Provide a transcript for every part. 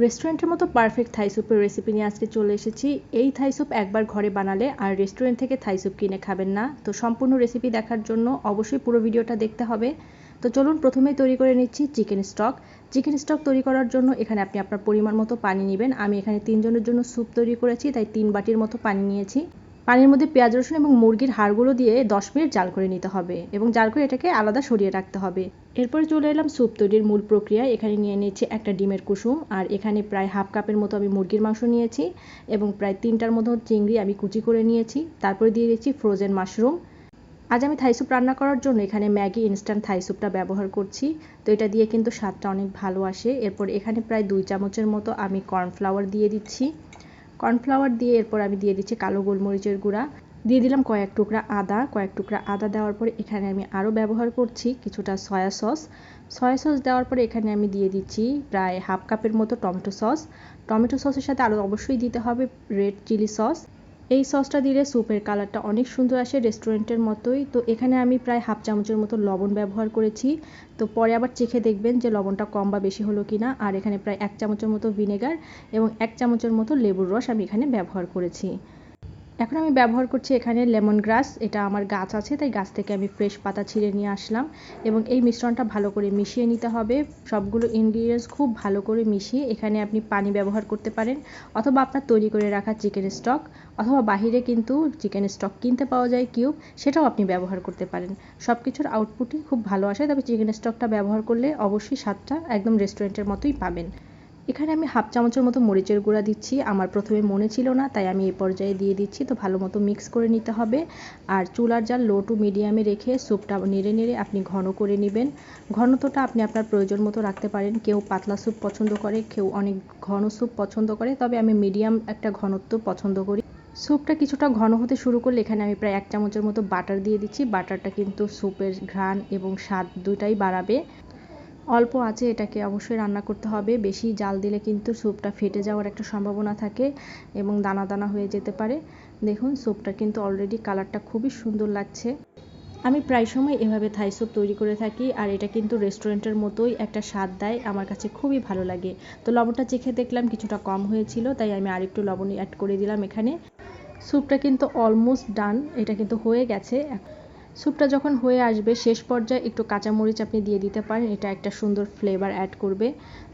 রেস্টুরেন্টের মতো পারফেক্ট থাই স্যুপের রেসিপি নিয়ে আজকে চলে এসেছি। এই থাই স্যুপ একবার ঘরে বানালে আর রেস্টুরেন্ট থেকে থাই স্যুপ কিনে খাবেন না। তো সম্পূর্ণ রেসিপি দেখার জন্য অবশ্যই পুরো ভিডিওটা দেখতে হবে। তো চলুন প্রথমেই তৈরি করে নিচ্ছি চিকেন স্টক চিকেন স্টক তৈরি করার জন্য এখানে আপনি আপনার পরিমাণ মতো পানি নেবেন। আমি এখানে তিনজনের জন্য স্যুপ তৈরি করেছি, তাই তিন বাটির মতো পানি নিয়েছি। পানির মধ্যে পেঁয়াজ, রসুন এবং মুরগির হাড়গুলো দিয়ে দশ মিনিট জাল করে নিতে হবে এবং জাল করে এটাকে আলাদা সরিয়ে রাখতে হবে। এরপরে চলে এলাম স্যুপ তৈরির মূল প্রক্রিয়া এখানে নিয়ে নিয়েছি একটা ডিমের কুসুম আর এখানে প্রায় হাফ কাপের মতো আমি মুরগির মাংস নিয়েছি এবং প্রায় তিনটার মতো চিংড়ি আমি কুচি করে নিয়েছি। তারপরে দিয়ে দিয়েছি ফ্রোজেন মাশরুম আজ আমি থাই স্যুপ রান্না করার জন্য এখানে ম্যাগি ইনস্ট্যান্ট থাই স্যুপটা ব্যবহার করছি। তো এটা দিয়ে কিন্তু স্বাদটা অনেক ভালো আসে। এরপর এখানে প্রায় দুই চামচের মতো আমি কর্নফ্লাওয়ার দিয়ে দিচ্ছি। কর্নফ্লাওয়ার দিয়ে এরপর আমি দিয়ে দিচ্ছি কালো গোলমরিচের গুঁড়া। দিয়ে দিলাম কয়েক টুকরা আদা। কয়েক টুকরা আদা দেওয়ার পরে এখানে আমি আরও ব্যবহার করছি কিছুটা সয়া সস। সয়া সস দেওয়ার পরে এখানে আমি দিয়ে দিচ্ছি প্রায় হাফ কাপের মতো টমেটো সস। টমেটো সসের সাথে আরও অবশ্যই দিতে হবে রেড চিলি সস। এই সসটা দিলে স্যুপের কালারটা অনেক সুন্দর আসে রেস্টুরেন্টের মতোই। তো এখানে আমি প্রায় হাফ চামচের মতো লবণ ব্যবহার করেছি। তো পরে আবার চেখে দেখবেন যে লবণটা কম বা বেশি হলো কি না আর এখানে প্রায় এক চামচের মতো ভিনেগার এবং এক চামচের মতো লেবুর রস আমি এখানে ব্যবহার করেছি। এখন আমি ব্যবহার করছি এখানে লেমন গ্রাস। এটা আমার গাছ আছে, তাই গাছ থেকে আমি ফ্রেশ পাতা ছিঁড়ে নিয়ে আসলাম এবং এই মিশ্রণটা ভালো করে মিশিয়ে নিতে হবে। সবগুলো ইনগ্রিডিয়েন্টস খুব ভালো করে মিশিয়ে এখানে আপনি পানি ব্যবহার করতে পারেন অথবা আপনার তৈরি করে রাখা চিকেন স্টক অথবা বাহিরে কিন্তু চিকেন স্টক কিনতে পাওয়া যায় কিউব সেটাও আপনি ব্যবহার করতে পারেন। সব কিছুর আউটপুটই খুব ভালো আসে, তবে চিকেন স্টকটা ব্যবহার করলে অবশ্যই স্বাদটা একদম রেস্টুরেন্টের মতোই পাবেন। এখানে আমি হাফ চামচের মতো মরিচের গুঁড়া দিচ্ছি। আমার প্রথমে মনে ছিল না, তাই আমি এই পর্যায়ে দিয়ে দিচ্ছি। তো ভালো মতো মিক্স করে নিতে হবে। আর চুলার জাল লো টু মিডিয়ামে রেখে স্যুপটা নেড়ে নেড়ে আপনি ঘন করে নেবেন। ঘনত্বটা আপনি আপনার প্রয়োজন মতো রাখতে পারেন। কেউ পাতলা স্যুপ পছন্দ করে, কেউ অনেক ঘন স্যুপ পছন্দ করে, তবে আমি মিডিয়াম একটা ঘনত্ব পছন্দ করি। স্যুপটা কিছুটা ঘন হতে শুরু করলে এখানে আমি প্রায় এক চামচের মতো বাটার দিয়ে দিচ্ছি। বাটারটা কিন্তু স্যুপের ঘ্রাণ এবং স্বাদ দুটাই বাড়াবে। অল্প আছে, এটাকে অবশ্যই রান্না করতে হবে। বেশি জাল দিলে কিন্তু স্যুপটা ফেটে যাওয়ার একটা সম্ভাবনা থাকে এবং দানা দানা হয়ে যেতে পারে। দেখুন, স্যুপটা কিন্তু অলরেডি কালারটা খুবই সুন্দর লাগছে। আমি প্রায় সময় এভাবে থাই স্যুপ তৈরি করে থাকি আর এটা কিন্তু রেস্টুরেন্টের মতোই একটা স্বাদ দেয়, আমার কাছে খুবই ভালো লাগে। তো লবণটা চেখে দেখলাম, কিছুটা কম হয়েছিল, তাই আমি আরেকটু লবণ অ্যাড করে দিলাম এখানে। স্যুপটা কিন্তু অলমোস্ট ডান এটা কিন্তু হয়ে গেছে। স্যুপটা যখন হয়ে আসবে, শেষ পর্যায়ে একটু কাঁচামরিচ আপনি দিয়ে দিতে পারেন, এটা একটা সুন্দর ফ্লেভার অ্যাড করবে।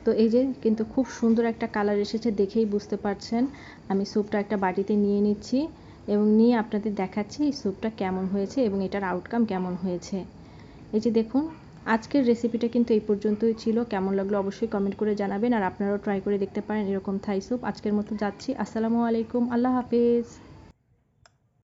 তো এই যে, কিন্তু খুব সুন্দর একটা কালার এসেছে দেখেই বুঝতে পারছেন। আমি স্যুপটা একটা বাটিতে নিয়ে নিচ্ছি এবং নিয়ে আপনাদের দেখাচ্ছি স্যুপটা কেমন হয়েছে এবং এটার আউটকাম কেমন হয়েছে। এই যে দেখুন, আজকের রেসিপিটা কিন্তু এই পর্যন্তই ছিল। কেমন লাগল অবশ্যই কমেন্ট করে জানাবেন আর আপনারাও ট্রাই করে দেখতে পারেন এরকম থাই স্যুপ আজকের মতো যাচ্ছি। আসসালামু আলাইকুম। আল্লাহ হাফিজ।